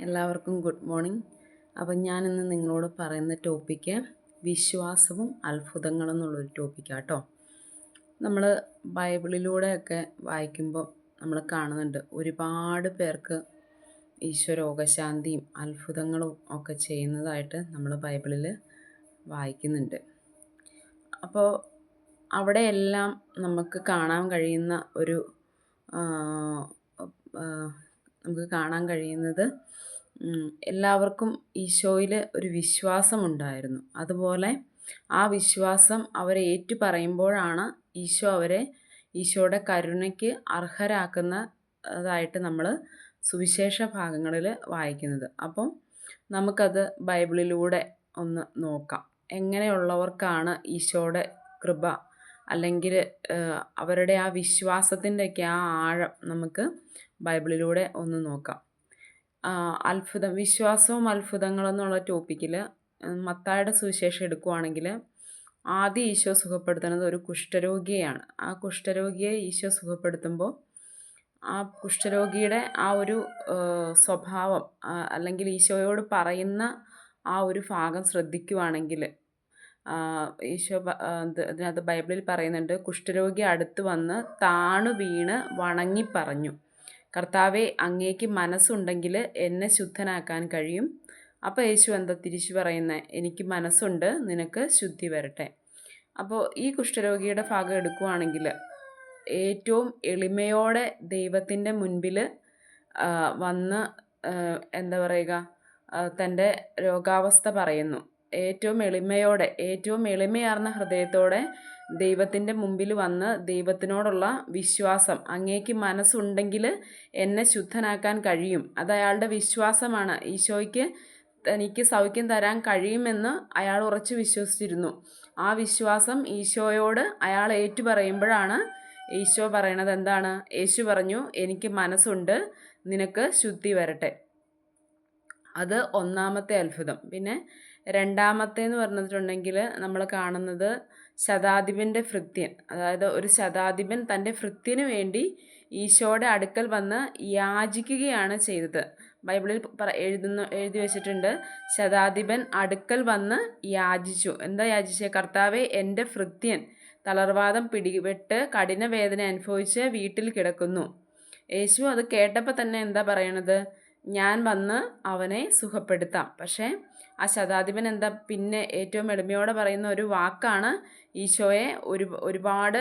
എല്ലാവർക്കും good morning അപ്പം ഞാനിന്ന് നിങ്ങളോട് പറയുന്ന ടോപ്പിക്ക് വിശ്വാസവും അത്ഭുതങ്ങളും എന്നുള്ളൊരു ടോപ്പിക്കാണ് കേട്ടോ നമ്മൾ ബൈബിളിലൂടെയൊക്കെ വായിക്കുമ്പോൾ നമ്മൾ കാണുന്നുണ്ട് ഒരുപാട് പേർക്ക് ഈശോ രോഗശാന്തിയും അത്ഭുതങ്ങളും ഒക്കെ ചെയ്യുന്നതായിട്ട് നമ്മൾ ബൈബിളിൽ വായിക്കുന്നുണ്ട്. അപ്പോൾ അവിടെയെല്ലാം നമുക്ക് കാണാൻ കഴിയുന്ന ഒരു നമുക്ക് കാണാൻ കഴിയുന്നത്. എല്ലാവർക്കും ഈശോയിൽ ഒരു വിശ്വാസമുണ്ടായിരുന്നു. അതുപോലെ ആ വിശ്വാസം അവരെ ഏറ്റു പറയുമ്പോഴാണ് ഈശോ അവരെ ഈശോയുടെ കരുണയ്ക്ക് അർഹരാക്കുന്നതായിട്ട് നമ്മൾ സുവിശേഷ ഭാഗങ്ങളിൽ വായിക്കുന്നത്. അപ്പം നമുക്കത് ബൈബിളിലൂടെ ഒന്ന് നോക്കാം. എങ്ങനെയുള്ളവർക്കാണ് ഈശോയുടെ കൃപ? അല്ലെങ്കിൽ അവരുടെ ആ വിശ്വാസത്തിന്റെയൊക്കെ ആ ആഴം നമുക്ക് ബൈബിളിലൂടെ ഒന്ന് നോക്കാം. അത്ഭുതം വിശ്വാസവും അത്ഭുതങ്ങളും എന്നുള്ള ടോപ്പിക്കിൽ മത്തായുടെ സുവിശേഷം എടുക്കുവാണെങ്കിൽ ആദ്യം ഈശോ സുഖപ്പെടുത്തുന്നത് ഒരു കുഷ്ഠരോഗിയെയാണ്. ആ കുഷ്ഠരോഗിയെ ഈശോ സുഖപ്പെടുത്തുമ്പോൾ ആ കുഷ്ഠരോഗിയുടെ ആ ഒരു സ്വഭാവം അല്ലെങ്കിൽ ഈശോയോട് പറയുന്ന ആ ഒരു ഭാഗം ശ്രദ്ധിക്കുവാണെങ്കിൽ ഈശോ ഇതിനകത്ത് ബൈബിളിൽ പറയുന്നുണ്ട് കുഷ്ഠരോഗി അടുത്ത് വന്ന് താണു വീണ് വണങ്ങി പറഞ്ഞു. കർത്താവെ അങ്ങേക്ക് മനസ്സുണ്ടെങ്കിൽ എന്നെ ശുദ്ധനാക്കാൻ കഴിയും. അപ്പോൾ യേശു എന്താ തിരിച്ചു പറയുന്നത് എനിക്ക് മനസ്സുണ്ട് നിനക്ക് ശുദ്ധി വരട്ടെ. അപ്പോൾ ഈ കുഷ്ഠരോഗിയുടെ ഭാഗം എടുക്കുവാണെങ്കിൽ ഏറ്റവും എളിമയോടെ ദൈവത്തിന്റെ മുൻപിൽ വന്ന് എന്താ പറയുക തന്റെ രോഗാവസ്ഥ പറയുന്നു. ഏറ്റവും എളിമയോടെ ഏറ്റവും എളിമയാർന്ന ഹൃദയത്തോടെ ദൈവത്തിന്റെ മുമ്പിൽ വന്ന് ദൈവത്തിനോടുള്ള വിശ്വാസം അങ്ങേക്ക് മനസ്സുണ്ടെങ്കിൽ എന്നെ ശുദ്ധനാക്കാൻ കഴിയും. അത് അയാളുടെ വിശ്വാസമാണ്. ഈശോയ്ക്ക് തനിക്ക് സൗഖ്യം തരാൻ കഴിയുമെന്ന് അയാൾ ഉറച്ചു വിശ്വസിച്ചിരുന്നു. ആ വിശ്വാസം ഈശോയോട് അയാൾ ഏറ്റു പറയുമ്പോഴാണ് ഈശോ പറയണത് എന്താണ്? യേശു പറഞ്ഞു എനിക്ക് മനസ്സുണ്ട് നിനക്ക് ശുദ്ധി വരട്ടെ. അത് ഒന്നാമത്തെ അത്ഭുതം. പിന്നെ രണ്ടാമത്തെ എന്ന് പറഞ്ഞിട്ടുണ്ടെങ്കിൽ നമ്മൾ കാണുന്നത് ശതാധിപന്റെ ഭൃത്യൻ. അതായത് ഒരു ശതാധിപൻ തന്റെ ഭൃത്യന് വേണ്ടി ഈശോയുടെ അടുക്കൽ വന്ന് യാചിക്കുകയാണ് ചെയ്തത്. ബൈബിളിൽ എഴുതുന്നു എഴുതി വെച്ചിട്ടുണ്ട് ശതാധിപൻ അടുക്കൽ വന്ന് യാചിച്ചു. എന്താ യാചിച്ചത് കർത്താവെ എന്റെ ഭൃത്യൻ തളർവാദം പിടിപെട്ട് കഠിന വേദന അനുഭവിച്ച് വീട്ടിൽ കിടക്കുന്നു. യേശു അത് കേട്ടപ്പോൾ തന്നെ എന്താ പറയണത്? ഞാൻ വന്ന് അവനെ സുഖപ്പെടുത്താം. പക്ഷേ ആ ശതാധിപൻ എന്താ പിന്നെ ഏറ്റവും എളിമയോടെ പറയുന്ന ഒരു വാക്കാണ് ഈശോയെ ഒരു ഒരുപാട്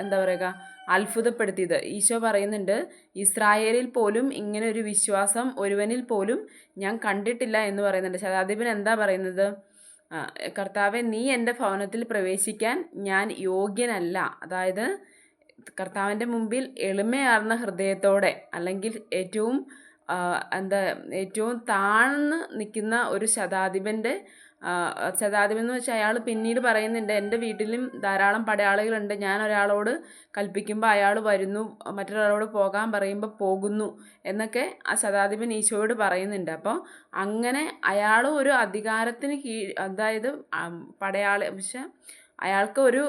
എന്താ പറയുക അത്ഭുതപ്പെടുത്തിയത്. ഈശോ പറയുന്നുണ്ട് ഇസ്രായേലിൽ പോലും ഇങ്ങനെ ഒരു വിശ്വാസം ഒരുവനിൽ പോലും ഞാൻ കണ്ടിട്ടില്ല എന്ന് പറയുന്നുണ്ട്. ശതാധിപൻ എന്താ പറയുന്നത്? കർത്താവെ നീ എന്റെ ഭവനത്തിൽ പ്രവേശിക്കാൻ ഞാൻ യോഗ്യനല്ല. അതായത് കർത്താവിന്റെ മുമ്പിൽ എളിമയാർന്ന ഹൃദയത്തോടെ അല്ലെങ്കിൽ ഏറ്റവും എന്താ ഏറ്റവും താഴ്ന്ന് നിൽക്കുന്ന ഒരു ശതാധിപന്റെ ശതാധിപൻ എന്ന് വെച്ചാൽ അയാൾ പിന്നീട് പറയുന്നുണ്ട് എന്റെ വീട്ടിലും ധാരാളം പടയാളികളുണ്ട്. ഞാൻ ഒരാളോട് കൽപ്പിക്കുമ്പോൾ അയാൾ വരുന്നു മറ്റൊരാളോട് പോകാൻ പറയുമ്പോൾ പോകുന്നു എന്നൊക്കെ ആ ശതാധിപൻ ഈശോയോട് പറയുന്നുണ്ട്. അപ്പോൾ അങ്ങനെ അയാൾ ഒരു അധികാരത്തിന് കീഴ് അതായത് പടയാളി പക്ഷെ അയാൾക്ക് ഒരു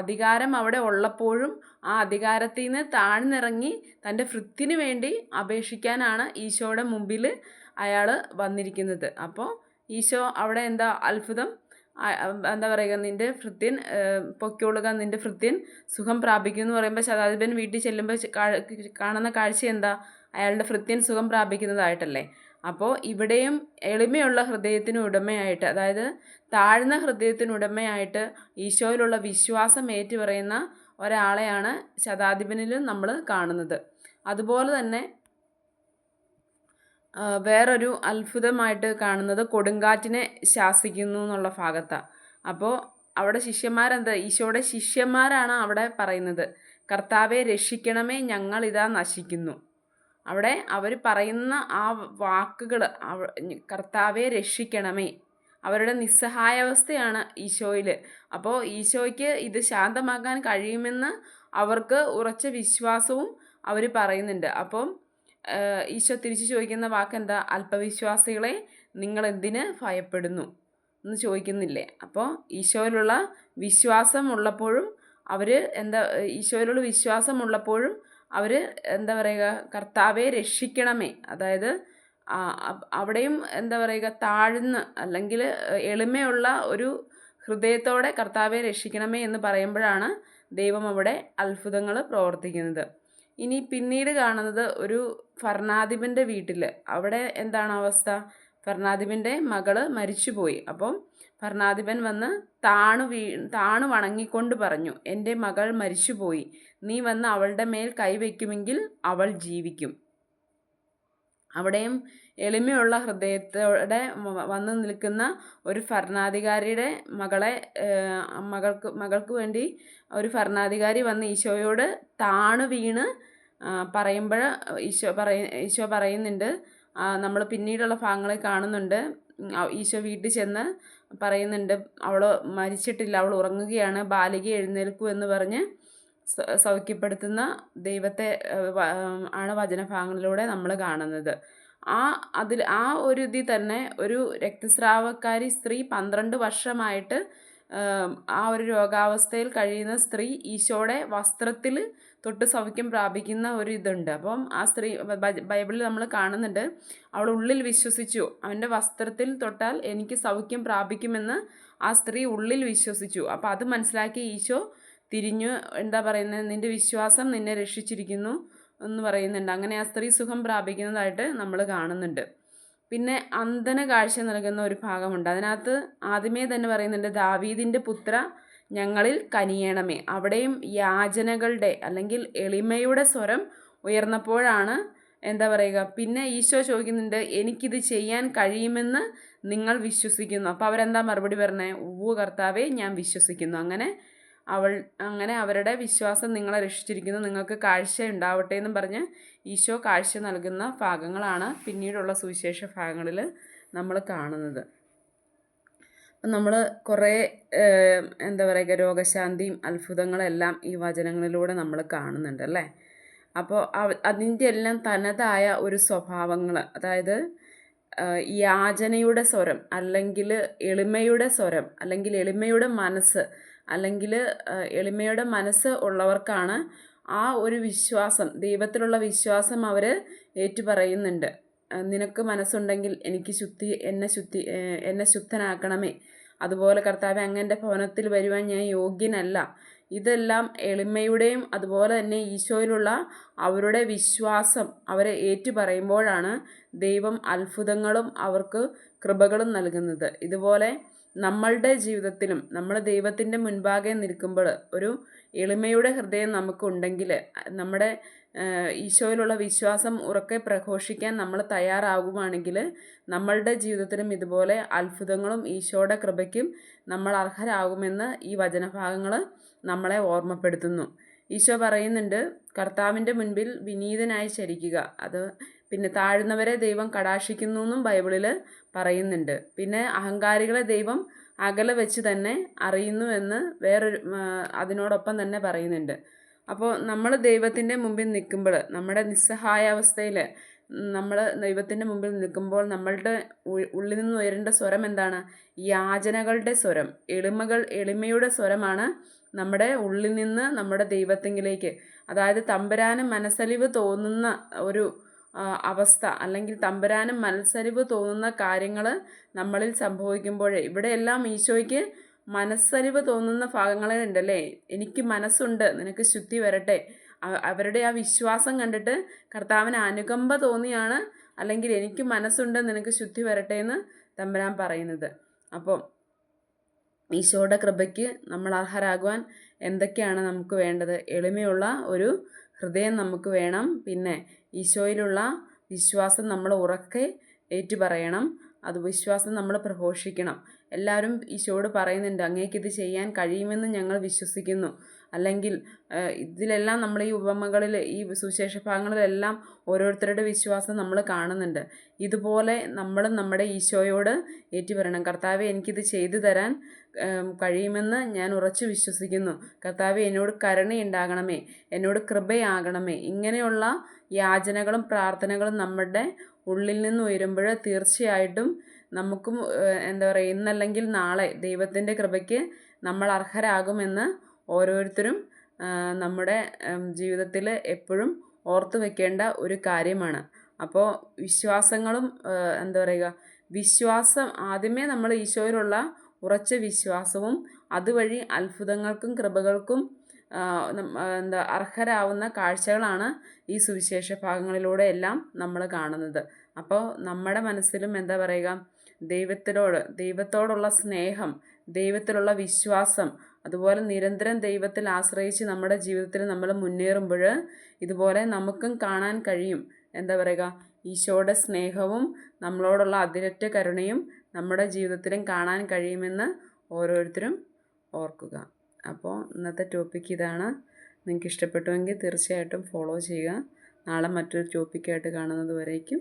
അധികാരം അവിടെ ഉള്ളപ്പോഴും ആ അധികാരത്തിൽ നിന്ന് താഴ്ന്നിറങ്ങി തന്റെ ഫൃത്തിന് വേണ്ടി അപേക്ഷിക്കാനാണ് ഈശോയുടെ മുമ്പിൽ അയാൾ വന്നിരിക്കുന്നത്. അപ്പോൾ ഈശോ അവിടെ എന്താ അത്ഭുതം? എന്താ പറയുക നിന്റെ ഭൃത്യൻ ഏഹ്, പൊയ്ക്കൊള്ളുക നിന്റെ ഭൃത്യൻ സുഖം പ്രാപിക്കും എന്ന് പറയുമ്പോൾ ശതാധിപൻ വീട്ടിൽ ചെല്ലുമ്പോൾ കാണുന്ന കാഴ്ച എന്താ? അയാളുടെ ഭൃത്യൻ സുഖം പ്രാപിക്കുന്നതായിട്ടല്ലേ? അപ്പോൾ ഇവിടെയും എളിമയുള്ള ഹൃദയത്തിന് ഉടമയായിട്ട് അതായത് താഴ്ന്ന ഹൃദയത്തിന് ഉടമയായിട്ട് ഈശോയിലുള്ള വിശ്വാസം ഏറ്റുപറയുന്ന ഒരാളെയാണ് ശതാധിപനിലും നമ്മൾ കാണുന്നത്. അതുപോലെ തന്നെ വേറൊരു അത്ഭുതമായിട്ട് കാണുന്നത് കൊടുങ്കാറ്റിനെ ശാസിക്കുന്നു എന്നുള്ള ഭാഗത്താണ് അപ്പോൾ അവിടെ ശിഷ്യന്മാരെന്താ ഈശോയുടെ ശിഷ്യന്മാരാണ് അവിടെ പറയുന്നത്. കർത്താവെ രക്ഷിക്കണമേ ഞങ്ങളിതാ നശിക്കുന്നു. അവിടെ അവർ പറയുന്ന ആ വാക്കുകൾ കർത്താവെ രക്ഷിക്കണമേ. അവരുടെ നിസ്സഹായാവസ്ഥയാണ് ഈശോയിൽ അപ്പോൾ ഈശോയ്ക്ക് ഇത് ശാന്തമാക്കാൻ കഴിയുമെന്ന് അവർക്ക് ഉറച്ച വിശ്വാസവും അവർ പറയുന്നുണ്ട്. അപ്പം ഈശോ തിരിച്ചു ചോദിക്കുന്ന വാക്ക് എന്താ അല്പവിശ്വാസികളെ നിങ്ങൾ എന്തിന് ഭയപ്പെടുന്നു? എന്ന് ചോദിക്കുന്നില്ലേ? അപ്പോൾ ഈശോയിലുള്ള വിശ്വാസം ഉള്ളപ്പോഴും അവർ എന്താ ഈശോയിലുള്ള വിശ്വാസം ഉള്ളപ്പോഴും അവർ എന്താ പറയുക കർത്താവെ രക്ഷിക്കണമേ. അതായത് അവിടെയും എന്താ പറയുക താഴ്ന്ന് അല്ലെങ്കിൽ എളിമയുള്ള ഒരു ഹൃദയത്തോടെ കർത്താവെ രക്ഷിക്കണമേ എന്ന് പറയുമ്പോഴാണ് ദൈവം അവിടെ അത്ഭുതങ്ങൾ പ്രവർത്തിക്കുന്നത്. ഇനി പിന്നീട് കാണുന്നത് ഒരു ഫർണാദിബിന്റെ വീട്ടിൽ അവിടെ എന്താണ് അവസ്ഥ? ഫർണാദിബിന്റെ മകൾ മരിച്ചുപോയി. അപ്പം ഭരണാധിപൻ വന്ന് താണു വീ താണു വണങ്ങിക്കൊണ്ട് പറഞ്ഞു എന്റെ മകൾ മരിച്ചുപോയി. നീ വന്ന് അവളുടെ മേൽ കൈവയ്ക്കുമെങ്കിൽ അവൾ ജീവിക്കും. അവിടെയും എളിമയുള്ള ഹൃദയത്തോടെ വന്ന് നിൽക്കുന്ന ഒരു ഭരണാധികാരിയുടെ മകളെ മകൾക്ക് മകൾക്ക് വേണ്ടി ഒരു ഭരണാധികാരി വന്ന് ഈശോയോട് താണു വീണ് പറയുമ്പോൾ ഈശോ പറയ ഈശോ പറയുന്നുണ്ട് നമ്മൾ പിന്നീടുള്ള ഭാഗങ്ങളിൽ കാണുന്നുണ്ട് ഈശോ വീട്ടിൽ ചെന്ന് പറയുന്നുണ്ട് അവൾ മരിച്ചിട്ടില്ല അവൾ ഉറങ്ങുകയാണ് ബാലിക എഴുന്നേൽക്കൂ എന്ന് പറഞ്ഞ് സൗഖ്യപ്പെടുത്തുന്ന ദൈവത്തെ ആണ് വചനഭാഗങ്ങളിലൂടെ നമ്മൾ കാണുന്നത്. ആ അതിൽ ആ ഒരു ഇതിൽ തന്നെ ഒരു രക്തസ്രാവക്കാരി സ്ത്രീ പന്ത്രണ്ട് വർഷമായിട്ട് ആ ഒരു രോഗാവസ്ഥയിൽ കഴിയുന്ന സ്ത്രീ ഈശോയുടെ വസ്ത്രത്തിൽ തൊട്ട് സൗഖ്യം പ്രാപിക്കുന്ന ഒരു ഇതുണ്ട്. അപ്പം ആ സ്ത്രീ ബൈബിളിൽ നമ്മൾ കാണുന്നുണ്ട് അവൾ ഉള്ളിൽ വിശ്വസിച്ചു. അവന്റെ വസ്ത്രത്തിൽ തൊട്ടാൽ എനിക്ക് സൗഖ്യം പ്രാപിക്കുമെന്ന് ആ സ്ത്രീ ഉള്ളിൽ വിശ്വസിച്ചു. അപ്പോൾ അത് മനസ്സിലാക്കി ഈശോ തിരിഞ്ഞു എന്താ പറയുന്നത് നിന്റെ വിശ്വാസം നിന്നെ രക്ഷിച്ചിരിക്കുന്നു എന്ന് പറയുന്നുണ്ട്. അങ്ങനെ ആ സ്ത്രീ സുഖം പ്രാപിക്കുന്നതായിട്ട് നമ്മൾ കാണുന്നുണ്ട്. പിന്നെ അന്ധന കാഴ്ച നൽകുന്ന ഒരു ഭാഗമുണ്ട്. അതിനകത്ത് ആദ്യമേ തന്നെ പറയുന്നുണ്ട് ദാവീദിന്റെ പുത്ര ഞങ്ങളിൽ കനിയണമേ. അവിടെയും യാചനകളുടെ അല്ലെങ്കിൽ എളിമയുടെ സ്വരം ഉയർന്നപ്പോഴാണ് എന്താ പറയുക പിന്നെ ഈശോ ചോദിക്കുന്നുണ്ട് എനിക്കിത് ചെയ്യാൻ കഴിയുമെന്ന് നിങ്ങൾ വിശ്വസിക്കുന്നു. അപ്പോൾ അവരെന്താ മറുപടി പറഞ്ഞത് ഉവ്വ് കർത്താവേ ഞാൻ വിശ്വസിക്കുന്നു. അങ്ങനെ അവൾ അങ്ങനെ അവരുടെ വിശ്വാസം നിങ്ങളെ രക്ഷിച്ചിരിക്കുന്നു. നിങ്ങൾക്ക് കാഴ്ച ഉണ്ടാവട്ടെ എന്നും പറഞ്ഞ് ഈശോ കാഴ്ച നൽകുന്ന ഭാഗങ്ങളാണ് പിന്നീടുള്ള സുവിശേഷ ഭാഗങ്ങളിൽ നമ്മൾ കാണുന്നത്. അപ്പം നമ്മൾ കുറേ എന്താ പറയുക രോഗശാന്തിയും അത്ഭുതങ്ങളെല്ലാം ഈ വചനങ്ങളിലൂടെ നമ്മൾ കാണുന്നുണ്ട് അല്ലേ? അപ്പോൾ അതിന്റെ എല്ലാം തനതായ ഒരു സ്വഭാവങ്ങൾ അതായത് യാചനയുടെ സ്വരം അല്ലെങ്കിൽ എളിമയുടെ സ്വരം അല്ലെങ്കിൽ എളിമയുടെ മനസ്സ് അല്ലെങ്കിൽ എളിമയുടെ മനസ്സ് ഉള്ളവർക്കാണ് ആ ഒരു വിശ്വാസം ദൈവത്തിലുള്ള വിശ്വാസം അവർ ഏറ്റുപറയുന്നുണ്ട്. നിനക്ക് മനസ്സുണ്ടെങ്കിൽ എനിക്ക് ശുദ്ധി എന്നെ ശുദ്ധി എന്നെ ശുദ്ധനാക്കണമേ. അതുപോലെ കർത്താവ് അങ്ങന്റെ ഭവനത്തിൽ വരുവാൻ ഞാൻ യോഗ്യനല്ല. ഇതെല്ലാം എളിമയുടെയും അതുപോലെ തന്നെ ഈശോയിലുള്ള അവരുടെ വിശ്വാസം അവരെ ഏറ്റു പറയുമ്പോഴാണ് ദൈവം അത്ഭുതങ്ങളും അവർക്ക് കൃപകളും നൽകുന്നത്. ഇതുപോലെ നമ്മളുടെ ജീവിതത്തിലും നമ്മൾ ദൈവത്തിന്റെ മുൻപാകെ നിൽക്കുമ്പോൾ ഒരു എളിമയുടെ ഹൃദയം നമുക്കുണ്ടെങ്കിൽ നമ്മുടെ ഈശോയിലുള്ള വിശ്വാസം ഉറക്കെ പ്രഘോഷിക്കാൻ നമ്മൾ തയ്യാറാകുവാണെങ്കിൽ നമ്മളുടെ ജീവിതത്തിലും ഇതുപോലെ അത്ഭുതങ്ങളും ഈശോയുടെ കൃപയ്ക്കും നമ്മൾ അർഹരാകുമെന്ന് ഈ വചനഭാഗങ്ങൾ നമ്മളെ ഓർമ്മപ്പെടുത്തുന്നു. ഈശോ പറയുന്നുണ്ട് കർത്താവിന്റെ മുൻപിൽ വിനീതനായി ചരിക്കുക അത് പിന്നെ താഴ്ന്നവരെ ദൈവം കടാക്ഷിക്കുന്നു എന്നും ബൈബിളിൽ പറയുന്നുണ്ട്. പിന്നെ അഹങ്കാരികളെ ദൈവം അകലെ വെച്ച് തന്നെ അറിയുന്നു എന്ന് വേറൊരു അതിനോടൊപ്പം തന്നെ പറയുന്നുണ്ട്. അപ്പോൾ നമ്മൾ ദൈവത്തിന്റെ മുമ്പിൽ നിൽക്കുമ്പോൾ നമ്മുടെ നിസ്സഹായാവസ്ഥയിൽ നമ്മൾ ദൈവത്തിന്റെ മുമ്പിൽ നിൽക്കുമ്പോൾ നമ്മളുടെ ഉള്ളിൽ നിന്ന് ഉയരേണ്ട സ്വരം എന്താണ്? യാചനകളുടെ സ്വരം. എളിമകൾ എളിമയുടെ സ്വരമാണ് നമ്മുടെ ഉള്ളിൽ നിന്ന് നമ്മുടെ ദൈവത്തെങ്കിലേക്ക്. അതായത് തമ്പുരാന് മനസ്സലിവ് തോന്നുന്ന ഒരു അവസ്ഥ അല്ലെങ്കിൽ തമ്പുരാനും മനസ്സരിവ് തോന്നുന്ന കാര്യങ്ങൾ നമ്മളിൽ സംഭവിക്കുമ്പോൾ ഇവിടെയെല്ലാം ഈശോയ്ക്ക് മനസ്സരിവ് തോന്നുന്ന ഭാഗങ്ങളെ ഉണ്ടല്ലേ എനിക്ക് മനസ്സുണ്ട് നിനക്ക് ശുദ്ധി വരട്ടെ. അവരുടെ ആ വിശ്വാസം കണ്ടിട്ട് കർത്താവിന് അനുകമ്പ തോന്നിയാണ് അല്ലെങ്കിൽ എനിക്ക് മനസ്സുണ്ട് നിനക്ക് ശുദ്ധി വരട്ടെ എന്ന് തമ്പുരാൻ പറയുന്നത്. അപ്പോൾ ഈശോയുടെ കൃപയ്ക്ക് നമ്മൾ അർഹരാകുവാൻ എന്തൊക്കെയാണ് നമുക്ക് വേണ്ടത്? എളിമയുള്ള ഒരു ഹൃദയം നമുക്ക് വേണം. പിന്നെ ഈശോയിലുള്ള വിശ്വാസം നമ്മൾ ഉറക്കെ ഏറ്റുപറയണം. അത് വിശ്വാസം നമ്മൾ പ്രഘോഷിക്കണം. എല്ലാവരും ഈശോയോട് പറയുന്നുണ്ട് അങ്ങേക്കിത് ചെയ്യാൻ കഴിയുമെന്ന് ഞങ്ങൾ വിശ്വസിക്കുന്നു. അല്ലെങ്കിൽ ഇതിലെല്ലാം നമ്മൾ ഈ ഉപമകളിൽ ഈ സുവിശേഷ ഭാഗങ്ങളിലെല്ലാം ഓരോരുത്തരുടെ വിശ്വാസം നമ്മൾ കാണുന്നുണ്ട്. ഇതുപോലെ നമ്മളും നമ്മുടെ ഈശോയോട് ഏറ്റുപറയണം. കർത്താവെ എനിക്കിത് ചെയ്തു തരാൻ കഴിയുമെന്ന് ഞാൻ ഉറച്ചു വിശ്വസിക്കുന്നു. കർത്താവെ എന്നോട് കരുണയുണ്ടാകണമേ എന്നോട് കൃപയാകണമേ. ഇങ്ങനെയുള്ള യാചനകളും പ്രാർത്ഥനകളും നമ്മുടെ ഉള്ളിൽ നിന്ന് ഉയരുമ്പോൾ തീർച്ചയായിട്ടും നമുക്കും എന്താ പറയുക ഇന്നല്ലെങ്കിൽ നാളെ ദൈവത്തിന്റെ കൃപയ്ക്ക് നമ്മൾ അർഹരാകുമെന്ന് ഓരോരുത്തരും നമ്മുടെ ജീവിതത്തിൽ എപ്പോഴും ഓർത്തു വെക്കേണ്ട ഒരു കാര്യമാണ്. അപ്പോൾ വിശ്വാസങ്ങളും എന്താ പറയുക വിശ്വാസം ആദ്യമേ നമ്മൾ ഈശോയിലുള്ള ഉറച്ച വിശ്വാസവും അതുവഴി അത്ഭുതങ്ങൾക്കും കൃപകൾക്കും എന്താ അർഹരാവുന്ന കാഴ്ചകളാണ് ഈ സുവിശേഷ ഭാഗങ്ങളിലൂടെ എല്ലാം നമ്മൾ കാണുന്നത്. അപ്പോൾ നമ്മുടെ മനസ്സിലും എന്താ പറയുക ദൈവത്തിനോട് ദൈവത്തോടുള്ള സ്നേഹം ദൈവത്തിലുള്ള വിശ്വാസം അതുപോലെ നിരന്തരം ദൈവത്തിൽ ആശ്രയിച്ച് നമ്മുടെ ജീവിതത്തിൽ നമ്മൾ മുന്നേറുമ്പോൾ ഇതുപോലെ നമുക്കും കാണാൻ കഴിയും. എന്താ പറയുക? ഈശോയുടെ സ്നേഹവും നമ്മളോടുള്ള അതിരറ്റ കരുണയും നമ്മുടെ ജീവിതത്തിലും കാണാൻ കഴിയുമെന്ന് ഓരോരുത്തരും ഓർക്കുക. അപ്പോൾ ഇന്നത്തെ ടോപ്പിക്ക് ഇതാണ്. നിങ്ങൾക്ക് ഇഷ്ടപ്പെട്ടുവെങ്കിൽ തീർച്ചയായിട്ടും ഫോളോ ചെയ്യുക. നാളെ മറ്റൊരു ടോപ്പിക്കായിട്ട് കാണുന്നത് വരേക്കും.